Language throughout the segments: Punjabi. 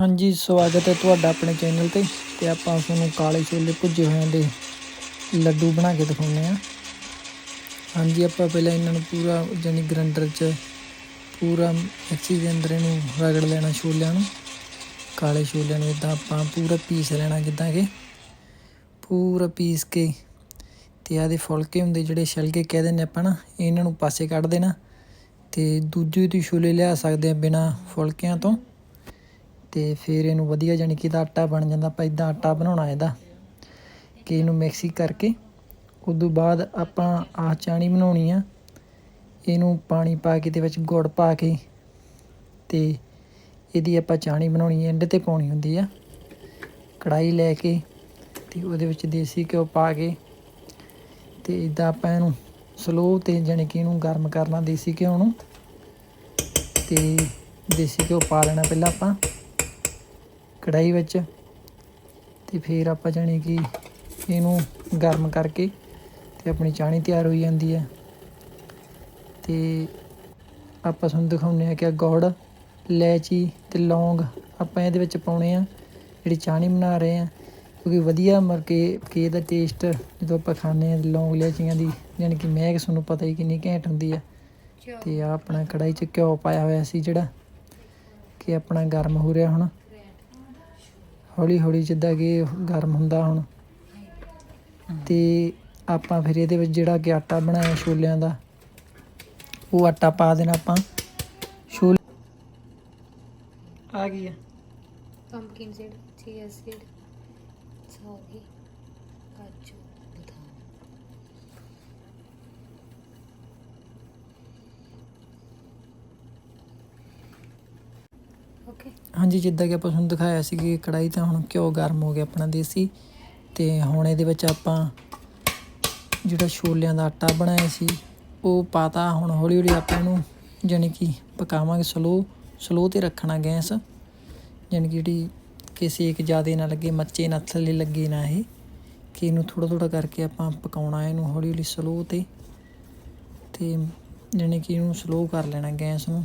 ਹਾਂਜੀ, ਸਵਾਗਤ ਹੈ ਤੁਹਾਡਾ ਆਪਣੇ ਚੈਨਲ ਤੇ ਤੇ ਆਪਾਂ ਤੁਹਾਨੂੰ ਕਾਲੇ ਛੋਲੇ ਭੁੱਜੇ ਹੋਏ ਦੇ ਲੱਡੂ ਬਣਾ ਕੇ ਦਿਖਾਉਂਦੇ ਆ ਹਾਂਜੀ, ਆਪਾਂ ਪਹਿਲਾਂ ਇਹਨਾਂ ਨੂੰ ਪੂਰਾ ਜਾਨੀ ਗ੍ਰਾਈਂਡਰ 'ਚ ਪੂਰਾ ਮਿਕਸੀ ਦੇ ਅੰਦਰ ਇਹਨੂੰ ਰਗੜ ਲੈਣਾ ਛੋਲਿਆਂ ਨੂੰ। ਕਾਲੇ ਛੋਲਿਆਂ ਨੂੰ ਇਦਾਂ ਆਪਾਂ ਪੂਰਾ ਪੀਸ ਲੈਣਾ, ਜਿੱਦਾਂ ਕਿ ਪੂਰਾ ਪੀਸ ਕੇ ਤੇ ਆਦੇ ਫੁਲਕੇ ਹੁੰਦੇ ਜਿਹੜੇ ਛਲਕੇ ਕਹਿ ਦਿੰਦੇ ਆਪਾਂ ਨਾ, ਇਹਨਾਂ ਨੂੰ ਪਾਸੇ ਕੱਢ ਦੇਣਾ ਤੇ ਦੂਜੇ ਦੀ ਛੋਲੇ ਲਿਆ ਸਕਦੇ ਆ ਬਿਨਾ ਫੁਲਕਿਆਂ ਤੋਂ। ਤੇ ਫਿਰ ਇਹਨੂੰ ਵਧੀਆ ਜਾਣੀ ਕਿ ਇਹਦਾ ਆਟਾ ਬਣ ਜਾਂਦਾ, ਆਪਾਂ ਇਦਾਂ ਆਟਾ ਬਣਾਉਣਾ ਇਹਦਾ ਕਿ ਇਹਨੂੰ ਮਿਕਸੀ ਕਰਕੇ। ਉਦੋਂ ਬਾਅਦ ਆਪਾਂ ਆਹ ਚਾਣੀ ਬਣਾਉਣੀ ਆ, ਇਹਨੂੰ ਪਾਣੀ ਪਾ ਕੇ ਤੇ ਵਿੱਚ ਗੁੜ ਪਾ ਕੇ ਤੇ ਇਹਦੀ ਆਪਾਂ ਚਾਣੀ ਬਣਾਉਣੀ ਐਂਡ ਤੇ ਪਾਉਣੀ ਹੁੰਦੀ ਆ। ਕੜਾਈ ਲੈ ਕੇ ਤੇ ਉਹਦੇ ਵਿੱਚ ਦੇਸੀ ਘਿਓ ਪਾ ਕੇ ਤੇ ਇਦਾਂ ਆਪਾਂ ਇਹਨੂੰ ਸਲੋ ਤੇ ਜਾਣੀ ਕਿ ਇਹਨੂੰ ਗਰਮ ਕਰਨਾ ਦੇਸੀ ਘਿਓ ਨੂੰ ਤੇ ਦੇਸੀ ਘਿਓ ਪਾ ਲੈਣਾ ਪਹਿਲਾਂ ਆਪਾਂ। ਕੜਾਈ ਵਿੱਚ ਤੇ ਫਿਰ ਆਪਾਂ ਜਾਣੀ ਕਿ ਇਹਨੂੰ ਗਰਮ ਕਰਕੇ ਤੇ ਆਪਣੀ ਚਾਹਣੀ ਤਿਆਰ ਹੋਈ ਜਾਂਦੀ ਹੈ। ਤੇ ਆਪਾਂ ਤੁਹਾਨੂੰ ਦਿਖਾਉਂਦੇ ਆ ਕਿ ਗੁੜ, ਇਲਾਇਚੀ ਤੇ ਲੌਂਗ ਆਪਾਂ ਇਹਦੇ ਵਿੱਚ ਪਾਉਣੇ ਆ। ਜਿਹੜੀ ਚਾਣੀ ਬਣਾ ਰਹੇ ਆ, ਕਿਉਂਕਿ ਵਧੀਆ ਮਰ ਕੇ ਕਿ ਇਹਦਾ ਟੇਸਟ ਜਦੋਂ ਆਪਾਂ ਖਾਂਦੇ ਆ ਲੌਂਗ ਲੈਚੀਆਂ ਦੀ ਯਾਨੀ ਕਿ ਮਹਿਕ ਤੁਹਾਨੂੰ ਪਤਾ ਹੀ ਕਿੰਨੀ ਘੈਂਟ ਹੁੰਦੀ ਆ। ਤੇ ਆ ਆਪਣਾ ਕੜਾਈ 'ਚ ਘਿਓ ਪਾਇਆ ਹੋਇਆ ਸੀ ਜਿਹੜਾ, ਕਿ ਆਪਣਾ ਗਰਮ ਹੋ ਰਿਹਾ ਹੁਣ। ਹੌਲੀ ਹੌਲੀ ਜਿੱਦਾਂ ਕਿ ਗਰਮ ਹੁੰਦਾ ਹੁਣ। ਤੇ ਆਪਾਂ ਫਿਰ ਇਹਦੇ ਵਿੱਚ ਜਿਹੜਾ ਕਿ ਆਟਾ ਬਣਾਇਆ ਛੋਲਿਆਂ ਦਾ ਉਹ ਆਟਾ ਪਾ ਦੇਣਾ ਆਪਾਂ। ਛੋਲੇ ਆ ਗਈ ਆ। Pumpkin seed, chia seed, sorry, Okay. ਹਾਂਜੀ, ਜਿੱਦਾਂ ਕਿ ਆਪਾਂ ਤੁਹਾਨੂੰ ਦਿਖਾਇਆ ਸੀ ਕਿ ਕੜਾਈ ਤਾਂ ਹੁਣ ਘਿਓ ਗਰਮ ਹੋ ਗਿਆ ਆਪਣਾ ਦੇਸੀ ਤੇ ਹੁਣ ਇਹਦੇ ਵਿੱਚ ਆਪਾਂ ਜਿਹੜਾ ਛੋਲਿਆਂ ਦਾ ਆਟਾ ਬਣਾਇਆ ਸੀ, ਉਹ ਪਾਤਾ। ਹੁਣ ਹੌਲੀ ਹੌਲੀ ਆਪਾਂ ਇਹਨੂੰ ਜਾਣੀ ਕਿ ਪਕਾਵਾਂਗੇ ਸਲੋ ਸਲੋ ਤੇ ਰੱਖਣਾ ਗੈਸ। ਜਾਣੀ ਕਿ ਜਿਹੜੀ ਕਿਸੇ ਇੱਕ ਜ਼ਿਆਦਾ ਨਾ ਲੱਗੇ, ਮੱਚੇ ਨਾ ਥੱਲੇ ਲੱਗੇ ਨਾ ਇਹ, ਕਿ ਇਹਨੂੰ ਥੋੜਾ ਥੋੜਾ ਕਰਕੇ ਆਪਾਂ ਪਕਾਉਣਾ ਇਹਨੂੰ ਹੌਲੀ ਹੌਲੀ ਸਲੋ ਤੇ। ਤੇ ਜਾਣੀ ਕਿ ਇਹਨੂੰ ਸਲੋ ਕਰ ਲੈਣਾ ਗੈਸ ਨੂੰ।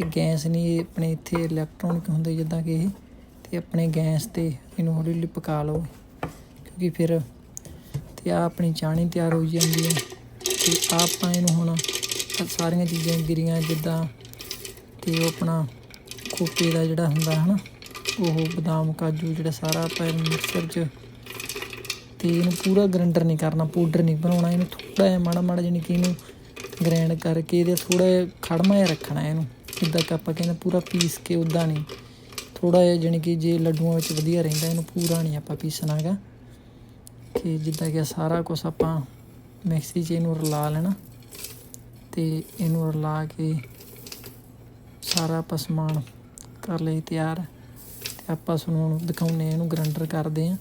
ਇਹ ਗੈਸ ਨਹੀਂ ਇਹ ਆਪਣੇ ਇੱਥੇ ਇਲੈਕਟ੍ਰੋਨਿਕ ਹੁੰਦੇ ਜਿੱਦਾਂ ਕਿ ਇਹ, ਤੇ ਆਪਣੇ ਗੈਸ ਤੇ ਇਹਨੂੰ ਹੌਲੀ ਹੌਲੀ ਪਕਾ ਲਓ। ਕਿਉਂਕਿ ਫਿਰ ਤੇ ਆ ਆਪਣੀ ਚਾਣੀ ਤਿਆਰ ਹੋ ਜਾਂਦੀ ਹੈ। ਤੇ ਆਹ ਆਪਾਂ ਇਹਨੂੰ ਹੁਣ ਸਾਰੀਆਂ ਚੀਜ਼ਾਂ ਗਿਰੀਆਂ, ਜਿੱਦਾਂ ਤੇ ਉਹ ਆਪਣਾ ਖੋਪੇ ਦਾ ਜਿਹੜਾ ਹੁੰਦਾ ਹੈ ਨਾ, ਉਹ ਬਦਾਮ, ਕਾਜੂ ਜਿਹੜਾ ਸਾਰਾ ਆਪਾਂ ਮਿਕਸਰ 'ਚ ਤੇ ਇਹਨੂੰ ਪੂਰਾ ਗ੍ਰਾਈਂਡਰ ਨਹੀਂ ਕਰਨਾ, ਪਾਊਡਰ ਨਹੀਂ ਬਣਾਉਣਾ, ਇਹਨੂੰ ਥੋੜਾ ਜਿਹਾ ਮਾੜਾ ਮਾੜਾ ਜਾਣੀ ਕਿ ਇਹਨੂੰ ਗ੍ਰੈਂਡ ਕਰਕੇ ਇਹਦੇ ਥੋੜਾ ਜਿਹਾ ਖੜਮਾ ਜਿਹਾ ਰੱਖਣਾ ਇਹਨੂੰ। ਜਿੱਦਾਂ ਕਿ ਆਪਾਂ ਕਹਿੰਦੇ ਪੂਰਾ ਪੀਸ ਕੇ ਉਦਾਂ ਨਹੀਂ। ਥੋੜਾ ਜਿਹਾ ਜਾਣੀ ਕਿ ਜੇ ਲੱਡੂਆਂ ਵਿੱਚ ਵਧੀਆ ਰਹਿੰਦਾ, ਇਹਨੂੰ ਪੂਰਾ ਨਹੀਂ ਆਪਾਂ ਪੀਸਣਾਗਾ ਕਿ ਜਿੱਦਾਂ ਕਿ ਸਾਰਾ ਕੁਝ ਆਪਾਂ ਮਿਕਸੀ 'ਚ ਇਹਨੂੰ ਰਲਾ ਲੈਣਾ। ਤੇ ਇਹਨੂੰ ਰਲਾ ਕੇ ਸਾਰਾ ਆਪਾਂ ਸਮਾਨ ਕਰ ਲਈ ਤਿਆਰ। ਤੇ ਆਪਾਂ ਤੁਹਾਨੂੰ ਹੁਣ ਦਿਖਾਉਂਦੇ ਆ ਇਹਨੂੰ ਗ੍ਰਾਈਂਡਰ ਕਰਦੇ ਆ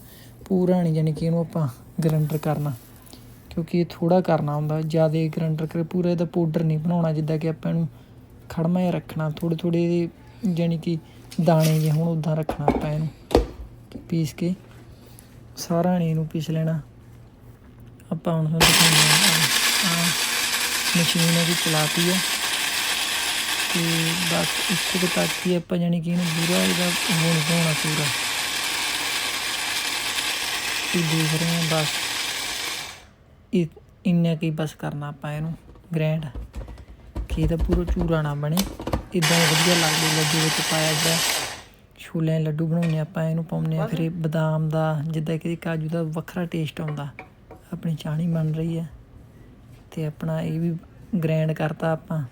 ਪੂਰਾ ਨਹੀਂ ਜਾਣੀ ਕਿ ਇਹਨੂੰ ਆਪਾਂ ਗ੍ਰਾਈਂਡਰ ਕਰਨਾ। ਕਿਉਂਕਿ ਇਹ ਥੋੜਾ ਕਰਨਾ ਹੁੰਦਾ, ਜ਼ਿਆਦਾ ਗ੍ਰਾਈਂਡਰ ਕਰ, ਪੂਰਾ ਇਹਦਾ ਪਾਊਡਰ ਨਹੀਂ ਬਣਾਉਣਾ, ਜਿੱਦਾਂ ਕਿ ਆਪਾਂ ਇਹਨੂੰ ਖੜਮਾ ਜਿਹਾ ਰੱਖਣਾ, ਥੋੜ੍ਹੇ ਥੋੜ੍ਹੇ ਇਹਦੇ ਜਾਣੀ ਕਿ ਦਾਣੇ ਜਿਹੇ ਹੁਣ, ਉੱਦਾਂ ਰੱਖਣਾ ਆਪਾਂ ਇਹਨੂੰ ਪੀਸ ਕੇ ਸਾਰਾ ਨੇ ਇਹਨੂੰ ਪੀਸ ਲੈਣਾ। ਆਪਾਂ ਹੁਣ ਤੁਹਾਨੂੰ ਦਿਖਾਉਂਦੇ ਹਾਂ ਮਸ਼ੀਨ ਇਹਦੀ ਚਲਾਤੀ ਹੈ ਤੇ ਬਸ ਇੱਥੇ ਕੁ ਤੱਕ ਹੀ ਆਪਾਂ ਜਾਣੀ ਕਿ ਇਹਨੂੰ ਪੂਰਾ ਇਹਦਾ ਹੋਣ ਹੋਣਾ ਪੂਰਾ। ਇਹ ਦੇਖ ਰਹੇ ਹਾਂ ਬਸ, ਇਹ ਇੰਨਾ ਕੀ ਬਸ ਕਰਨਾ ਆਪਾਂ ਇਹਨੂੰ, ਗ੍ਰੈਂਡ। ਕਿ ਇਹਦਾ ਪੂਰਾ ਚੂਰਾ ਨਾ ਬਣੇ। ਇਦਾਂ ਵਧੀਆ ਲੱਗਦੇ ਲੱਡੂ ਵਿੱਚ ਪਾਇਆ ਜਾ ਛੋਲਿਆਂ ਦੇ ਲੱਡੂ ਬਣਾਉਂਦੇ ਆਪਾਂ, ਇਹਨੂੰ ਪਾਉਂਦੇ ਆ ਫਿਰ ਇਹ ਬਦਾਮ ਦਾ, ਜਿੱਦਾਂ ਕਿ ਕਾਜੂ ਦਾ ਵੱਖਰਾ ਟੇਸਟ ਆਉਂਦਾ। ਆਪਣੀ ਚਾਣੀ ਬਣ ਰਹੀ ਹੈ। ਤੇ ਆਪਣਾ ਇਹ ਵੀ ਗ੍ਰੈਂਡ ਕਰਤਾ ਆਪਾਂ।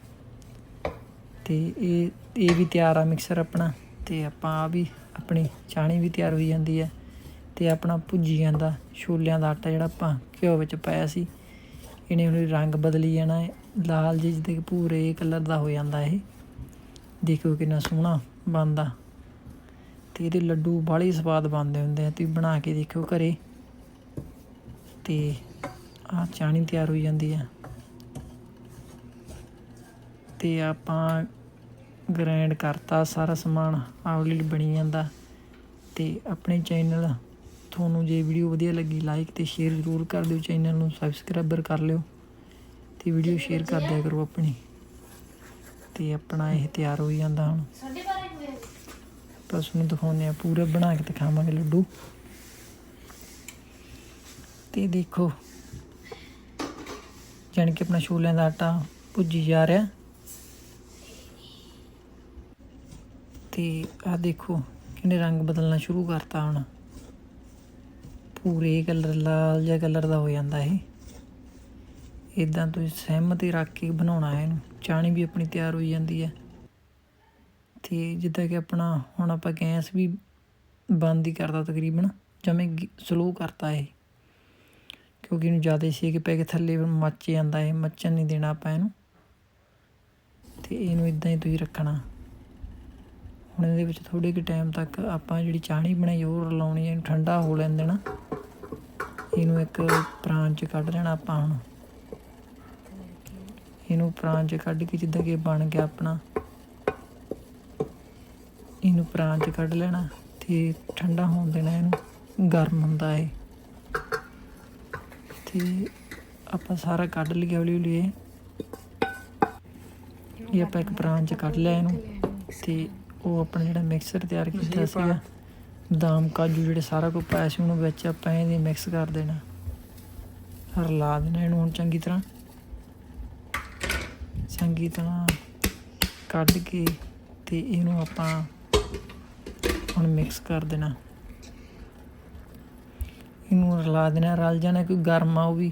ਤੇ ਇਹ ਇਹ ਵੀ ਤਿਆਰ ਆ ਮਿਕਸਰ ਆਪਣਾ। ਤੇ ਆਪਾਂ ਆ ਵੀ ਆਪਣੀ ਚਾਣੀ ਵੀ ਤਿਆਰ ਹੋਈ ਜਾਂਦੀ ਹੈ। ਤੇ ਆਪਣਾ ਭੁੱਜੀ ਜਾਂਦਾ, ਛੋਲਿਆਂ ਦਾ ਆਟਾ ਜਿਹੜਾ ਆਪਾਂ ਘਿਓ ਵਿੱਚ ਪਾਇਆ ਸੀ। ਇਹਨੇ ਹੁਣ ਰੰਗ ਬਦਲੀ ਜਾਣਾ ਹੈ। ਲਾਲ ਜਿਹੇ ਜਿੱਦਾਂ ਕਿ ਭੂਰੇ ਕਲਰ ਦਾ ਹੋ ਜਾਂਦਾ ਇਹ। ਦੇਖੋ ਕਿੰਨਾ ਸੋਹਣਾ ਬਣਦਾ। ਤੇ ਇਹਦੇ ਲੱਡੂ ਬਾਹਲੇ ਸਵਾਦ ਬਣਦੇ ਹੁੰਦੇ ਆ। ਤੁਸੀਂ ਬਣਾ ਕੇ ਦੇਖਿਓ ਘਰੇ। ਤੇ ਆ ਚਾਣੀ ਤਿਆਰ ਹੋਈ ਜਾਂਦੀ ਆ। ਤੇ ਆਪਾਂ ਗ੍ਰੈਂਡ ਕਰਤਾ ਸਾਰਾ ਸਮਾਨ। ਆਵਲੀ ਬਣੀ ਜਾਂਦਾ। ਤੇ ਆਪਣੇ ਚੈਨਲ ਤੁਹਾਨੂੰ ਜੇ ਵੀਡੀਓ ਵਧੀਆ ਲੱਗੀ ਲਾਈਕ ਤੇ ਸ਼ੇਅਰ ਜ਼ਰੂਰ ਕਰ ਦਿਓ ਚੈਨਲ ਨੂੰ ਸਬਸਕ੍ਰਾਈਬਰ ਕਰ ਲਿਓ ਤੇ ਵੀਡੀਓ ਸ਼ੇਅਰ ਕਰ ਦਿਆ ਕਰੋ ਆਪਣੀ। ਤੇ ਆਪਣਾ ਇਹ ਤਿਆਰ ਹੋ ਜਾਂਦਾ ਹੁਣ। ਬਸ ਤੁਹਾਨੂੰ ਦਿਖਾਉਂਦੇ ਆ ਪੂਰਾ ਬਣਾ ਕੇ ਦਿਖਾਵਾਂਗੇ ਲੱਡੂ। ਤੇ ਦੇਖੋ, ਜਾਣੀ ਕਿ ਆਪਣਾ ਛੋਲਿਆਂ ਦਾ ਆਟਾ ਭੁੱਜੀ ਜਾ ਰਿਹਾ। ਤੇ ਆ ਦੇਖੋ, ਕਿੰਨੇ ਰੰਗ ਬਦਲਣਾ ਸ਼ੁਰੂ ਕਰਤਾ ਹੁਣ। ਪੂਰੇ ਕਲਰ, ਲਾਲ ਜਿਹਾ ਕਲਰ ਦਾ ਹੋ ਜਾਂਦਾ ਇਹ। ਇਦਾਂ ਤੁਸੀਂ ਸਹਿਮਤੀ ਰੱਖ ਕੇ ਬਣਾਉਣਾ ਹੈ ਇਹਨੂੰ। ਚਾਣੀ ਵੀ ਆਪਣੀ ਤਿਆਰ ਹੋਈ ਜਾਂਦੀ ਹੈ। ਤੇ ਜਿੱਦਾਂ ਕਿ ਆਪਣਾ ਹੁਣ ਆਪਾਂ ਗੈਸ ਵੀ ਬੰਦ ਹੀ ਕਰਦਾ ਤਕਰੀਬਨ, ਜਮੇ ਸਲੋ ਕਰਤਾ ਇਹ। ਕਿਉਂਕਿ ਇਹਨੂੰ ਜ਼ਿਆਦਾ ਸੇਕ ਪੈ ਕੇ ਥੱਲੇ ਮੱਚ ਜਾਂਦਾ ਇਹ, ਮੱਚਣ ਨਹੀਂ ਦੇਣਾ ਆਪਾਂ ਇਹਨੂੰ। ਤੇ ਇਹਨੂੰ ਇਦਾਂ ਹੀ ਤੁਸੀਂ ਰੱਖਣਾ। ਹੁਣ ਇਹਦੇ ਵਿੱਚ ਥੋੜੇ ਕੁ ਟਾਈਮ ਤੱਕ ਆਪਾਂ ਜਿਹੜੀ ਚਾਹਣੀ ਬਣਾਈ, ਉਹ ਰਲਾਉਣੀ ਹੈ ਇਹਨੂੰ ਠੰਡਾ ਹੋ ਲੈਣ ਦੇਣਾ। ਇਹਨੂੰ ਇੱਕ ਪ੍ਰਾਂਤ ਚ ਕੱਢ ਲੈਣਾ ਆਪਾਂ ਹੁਣ। ਇਹਨੂੰ ਪ੍ਰਾਂਤ ਚ ਕੱਢ ਕੇ ਜਿੱਦਾਂ ਕਿ ਬਣ ਗਿਆ ਆਪਣਾ। ਇਹਨੂੰ ਪ੍ਰਾਂਤ ਚ ਕੱਢ ਲੈਣਾ ਤੇ ਠੰਡਾ ਹੋਣ ਦੇਣਾ ਇਹਨੂੰ। ਗਰਮ ਹੁੰਦਾ ਹੈ ਤੇ ਆਪਾਂ ਸਾਰਾ ਕੱਢ ਲਿਆ ਹੌਲੀ ਹੌਲੀ ਇਹ ਆਪਾਂ ਇੱਕ ਪ੍ਰਾਂਤ ਚ ਕੱਢ ਲਿਆ ਇਹਨੂੰ। ਤੇ ਉਹ ਆਪਣਾ ਜਿਹੜਾ ਮਿਕਸਰ ਤਿਆਰ ਕੀਤਾ ਸੀਗਾ। ਬਦਾਮ ਕਾਜੂ ਜਿਹੜੇ ਸਾਰਾ ਕੁਝ ਪਾਇਆ ਸੀ ਉਹਨੂੰ ਵਿੱਚ ਆਪਾਂ ਇਹਦੇ ਮਿਕਸ ਕਰ ਦੇਣਾ। ਰਲਾ ਦੇਣਾ ਇਹਨੂੰ ਹੁਣ ਚੰਗੀ ਤਰ੍ਹਾਂ। ਚੰਗੀ ਤਰ੍ਹਾਂ ਕੱਢ ਕੇ ਤੇ ਇਹਨੂੰ ਆਪਾਂ ਹੁਣ ਮਿਕਸ ਕਰ ਦੇਣਾ। ਇਹਨੂੰ ਰਲਾ ਦੇਣਾ ਰਲ ਜਾਣਾ ਕੋਈ ਗਰਮ ਆ ਉਹ ਵੀ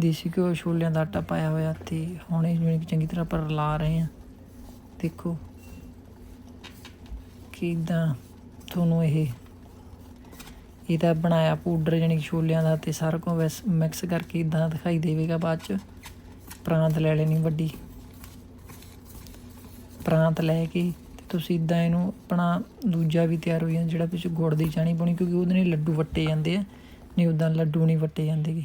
ਦੇਸੀ ਘਿਓ ਛੋਲਿਆਂ ਦਾ ਆਟਾ ਪਾਇਆ ਹੋਇਆ ਤੇ ਹੁਣ ਇਹ ਜਿਵੇਂ ਕਿ ਚੰਗੀ ਤਰ੍ਹਾਂ ਆਪਾਂ ਰਲਾ ਰਹੇ ਹਾਂ। ਦੇਖੋ। ਕਿ ਕਿਦਾਂ ਤੁਹਾਨੂੰ ਇਹ, ਇਹਦਾ ਬਣਾਇਆ ਪਾਊਡਰ ਯਾਨੀ ਕਿ ਛੋਲਿਆਂ ਦਾ ਤੇ ਸਾਰਾ ਕੁ ਮਿਕਸ ਕਰਕੇ ਇਦਾਂ ਦਿਖਾਈ ਦੇਵੇਗਾ ਬਾਅਦ ਚ। ਪ੍ਰਾਂਤ ਲੈ ਲੈਣੀ ਵੱਡੀ। ਪ੍ਰਾਂਤ ਲੈ ਕੇ ਤੇ ਤੁਸੀਂ ਇਦਾਂ ਇਹਨੂੰ ਆਪਣਾ ਦੂਜਾ ਵੀ ਤਿਆਰ ਹੋ ਜਾਂਦਾ ਜਿਹੜਾ ਵਿੱਚ ਗੁੜ ਦੀ ਚਾਣੀ ਪਾਉਣੀ ਕਿਉਂਕਿ ਉਹਦੇ ਨਾਲ ਲੱਡੂ ਵੱਟੇ ਜਾਂਦੇ ਆ। ਨਹੀਂ ਉਦਾਂ ਲੱਡੂ ਨਹੀਂ ਵੱਟੇ ਜਾਂਦੇਗੇ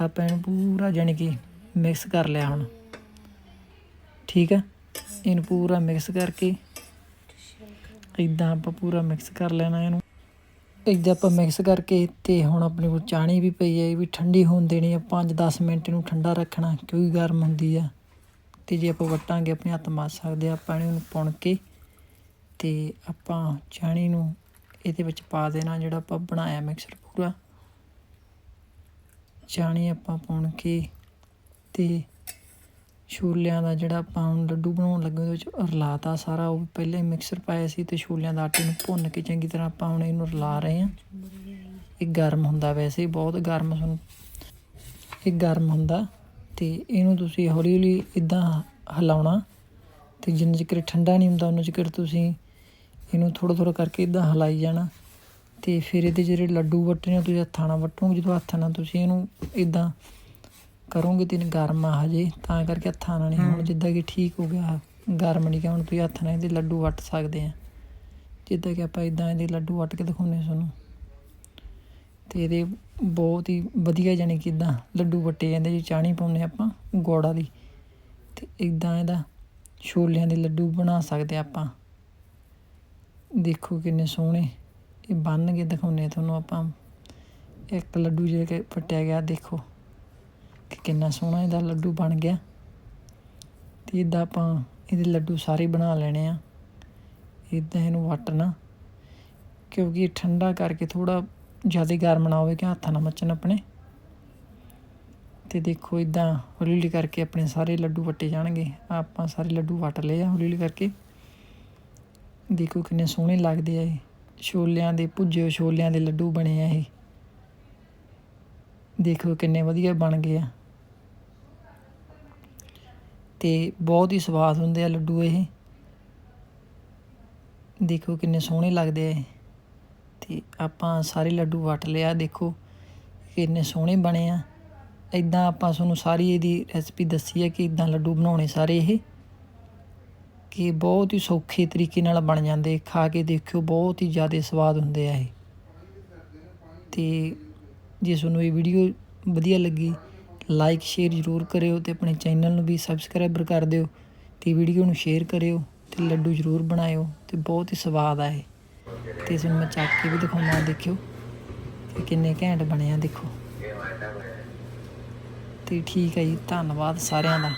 ਆਪਾਂ ਇਹਨੂੰ ਪੂਰਾ ਜਾਣੀ ਕਿ ਮਿਕਸ ਕਰ ਲਿਆ ਹੁਣ। ਠੀਕ ਆ? ਇਹਨੂੰ ਪੂਰਾ ਮਿਕਸ ਕਰਕੇ ਇਦਾਂ ਆਪਾਂ ਪੂਰਾ ਮਿਕਸ ਕਰ ਲੈਣਾ ਇਹਨੂੰ। ਇਦਾਂ ਆਪਾਂ ਮਿਕਸ ਕਰਕੇ ਤੇ ਹੁਣ ਆਪਣੇ ਕੋਲ ਚਾਣੀ ਵੀ ਪਈ ਹੈ, ਇਹ ਵੀ ਠੰਡੀ ਹੋਣ ਦੇਣੀ ਆ 5-10 ਮਿੰਟ ਇਹਨੂੰ ਠੰਡਾ ਰੱਖਣਾ, ਕਿਉਂਕਿ ਗਰਮ ਹੁੰਦੀ ਆ। ਤੇ ਜੇ ਆਪਾਂ ਵਟਾਂਗੇ, ਆਪਣੇ ਹੱਥ ਮਾਰ ਸਕਦੇ ਆ। ਆਪਾਂ ਇਹਨੂੰ ਪੁਣ ਕੇ ਤੇ ਆਪਾਂ ਚਾਣੀ ਨੂੰ ਇਹਦੇ ਵਿੱਚ ਪਾ ਦੇਣਾ, ਜਿਹੜਾ ਆਪਾਂ ਬਣਾਇਆ ਮਿਕਸਰ ਪੂਰਾ। ਚਾਣੀ ਆਪਾਂ ਪੁਣ ਕੇ ਤੇ ਛੋਲਿਆਂ ਦਾ ਜਿਹੜਾ ਆਪਾਂ ਹੁਣ ਲੱਡੂ ਬਣਾਉਣ ਲੱਗੇ ਉਹਦੇ ਵਿੱਚ ਰਲਾਤਾ ਸਾਰਾ, ਉਹ ਪਹਿਲੇ ਮਿਕਸਰ ਪਾਇਆ ਸੀ ਤੇ ਛੋਲਿਆਂ ਦਾ ਆਟੇ ਨੂੰ ਭੁੰਨ ਕੇ ਚੰਗੀ ਤਰ੍ਹਾਂ ਆਪਾਂ ਹੁਣ ਇਹਨੂੰ ਰਲਾ ਰਹੇ ਹਾਂ। ਇਹ ਗਰਮ ਹੁੰਦਾ ਵੈਸੇ ਬਹੁਤ ਗਰਮ ਤੁਹਾਨੂੰ ਇਹ ਗਰਮ ਹੁੰਦਾ ਤੇ ਇਹਨੂੰ ਤੁਸੀਂ ਹੌਲੀ ਹੌਲੀ ਇਦਾਂ ਹਿਲਾਉਣਾ ਤੇ ਜਿੰਨਾ ਚਿਰ ਠੰਡਾ ਨਹੀਂ ਹੁੰਦਾ ਉਹਨਾਂ ਚਿਰ ਤੁਸੀਂ ਇਹਨੂੰ ਥੋੜਾ ਥੋੜਾ ਕਰਕੇ ਇਦਾਂ ਹਿਲਾਈ ਜਾਣਾ ਤੇ ਫਿਰ ਇਹਦੇ ਜਿਹੜੇ ਲੱਡੂ ਵੱਟਣੇ ਤੁਸੀਂ ਹੱਥਾਂ ਨਾਲ ਵੱਟੋਗੇ, ਜਦੋਂ ਹੱਥਾਂ ਨਾਲ ਤੁਸੀਂ ਇਹਨੂੰ ਇਦਾਂ ਕਰੋਗੇ ਤੇ ਗਰਮ ਆ ਹਜੇ ਤਾਂ ਕਰਕੇ ਹੱਥਾਂ ਨਾਲ ਨਹੀਂ ਹੁਣ ਜਿੱਦਾਂ ਕਿ ਠੀਕ ਹੋ ਗਿਆ ਗਰਮ ਨਹੀਂ ਗਿਆ ਹੁਣ ਤੁਸੀਂ ਹੱਥ ਨਾਲ ਇਹਦੇ ਲੱਡੂ ਵੱਟ ਸਕਦੇ ਆ। ਜਿੱਦਾਂ ਕਿ ਆਪਾਂ ਇਦਾਂ ਇਹਦੇ ਲੱਡੂ ਵੱਟ ਕੇ ਦਿਖਾਉਂਦੇ ਤੁਹਾਨੂੰ। ਤੇ ਇਹਦੇ ਬਹੁਤ ਹੀ ਵਧੀਆ ਜਾਣੀ ਕਿ ਇਦਾਂ ਲੱਡੂ ਵੱਟੇ ਜਾਂਦੇ ਜੀ ਚਾਣੀ ਪਾਉਂਦੇ ਆਪਾਂ ਗੋੜਾ ਦੀ ਤੇ ਇਦਾਂ ਇਹਦਾ ਛੋਲਿਆਂ ਦੇ ਲੱਡੂ ਬਣਾ ਸਕਦੇ ਆਪਾਂ। ਦੇਖੋ ਕਿੰਨੇ ਸੋਹਣੇ ਇਹ ਬੰਨ ਕੇ ਦਿਖਾਉਂਦੇ ਤੁਹਾਨੂੰ ਆਪਾਂ। ਇੱਕ ਲੱਡੂ ਜਿਹੜਾ ਕਿ ਫਟਿਆ ਗਿਆ ਦੇਖੋ। ਕਿ ਕਿੰਨਾ ਸੋਹਣਾ ਇਹਦਾ ਲੱਡੂ ਬਣ ਗਿਆ। ਤੇ ਇਦਾਂ ਆਪਾਂ ਇਹਦੇ ਲੱਡੂ ਸਾਰੇ ਬਣਾ ਲੈਣੇ ਆ। ਇਦਾਂ ਇਹਨੂੰ ਵੱਟਣਾ, ਕਿਉਂਕਿ ਇਹ ਠੰਡਾ ਕਰਕੇ ਥੋੜਾ ਜ਼ਿਆਦਾ ਗਰਮ ਨਾ ਹੋਵੇ ਕਿ ਹੱਥਾਂ ਨਾਲ ਮੱਚਣ ਆਪਣੇ। ਤੇ ਦੇਖੋ ਇਦਾਂ ਹੌਲੀ ਹੌਲੀ ਕਰਕੇ ਆਪਣੇ ਸਾਰੇ ਲੱਡੂ ਵੱਟੇ ਜਾਣਗੇ। ਆਪਾਂ ਸਾਰੇ ਲੱਡੂ ਵੱਟ ਲਏ ਆ ਹੌਲੀ ਹੌਲੀ ਕਰਕੇ। ਦੇਖੋ ਕਿੰਨੇ ਸੋਹਣੇ ਲੱਗਦੇ ਆ ਇਹ। ਛੋਲਿਆਂ ਦੇ ਭੁੱਜੇ ਛੋਲਿਆਂ ਦੇ ਲੱਡੂ ਬਣੇ ਆ ਇਹ। ਦੇਖੋ ਕਿੰਨੇ ਵਧੀਆ ਬਣ ਗਏ ਆ। ਤੇ ਬਹੁਤ ਹੀ ਸਵਾਦ ਹੁੰਦੇ ਆ ਲੱਡੂ ਇਹ। ਦੇਖੋ ਕਿੰਨੇ ਸੋਹਣੇ ਲੱਗਦੇ ਆ ਇਹ। ਤੇ ਆਪਾਂ ਸਾਰੇ ਲੱਡੂ ਵਟ ਲਿਆ, ਦੇਖੋ ਕਿੰਨੇ ਸੋਹਣੇ ਬਣੇ ਆ। ਇਦਾਂ ਆਪਾਂ ਤੁਹਾਨੂੰ ਸਾਰੀ ਇਹਦੀ ਰੈਸਪੀ ਦੱਸੀ ਹੈ ਕਿ ਇਦਾਂ ਲੱਡੂ ਬਣਾਉਣੇ ਸਾਰੇ ਇਹ। ਕਿ ਬਹੁਤ ਹੀ ਸੌਖੇ ਤਰੀਕੇ ਨਾਲ ਬਣ ਜਾਂਦੇ, ਖਾ ਕੇ ਦੇਖਿਓ ਬਹੁਤ ਹੀ ਜ਼ਿਆਦਾ ਸਵਾਦ ਹੁੰਦੇ ਆ ਇਹ। ਤੇ ਜੇ ਤੁਹਾਨੂੰ ਇਹ ਵੀਡੀਓ ਵਧੀਆ ਲੱਗੀ ਲਾਈਕ ਸ਼ੇਅਰ ਜ਼ਰੂਰ ਕਰਿਓ ਤੇ ਆਪਣੇ ਚੈਨਲ ਨੂੰ ਵੀ ਸਬਸਕ੍ਰਾਈਬਰ ਕਰ ਦਿਓ ਤੇ ਵੀਡੀਓ ਨੂੰ ਸ਼ੇਅਰ ਕਰਿਓ ਤੇ ਲੱਡੂ ਜ਼ਰੂਰ ਬਣਾਇਓ ਤੇ ਬਹੁਤ ਹੀ ਸਵਾਦ ਆਏ ਇਹ। ਤੇ ਇਸ ਨੂੰ ਮੈਂ ਚੱਕ ਕੇ ਵੀ ਦਿਖਾਉਣਾ ਦੇਖਿਓ ਕਿ ਕਿੰਨੇ ਘੈਂਟ ਬਣੇ ਆ ਦੇਖੋ। ਤੇ ਠੀਕ ਹੈ ਜੀ, ਧੰਨਵਾਦ ਸਾਰਿਆਂ ਦਾ।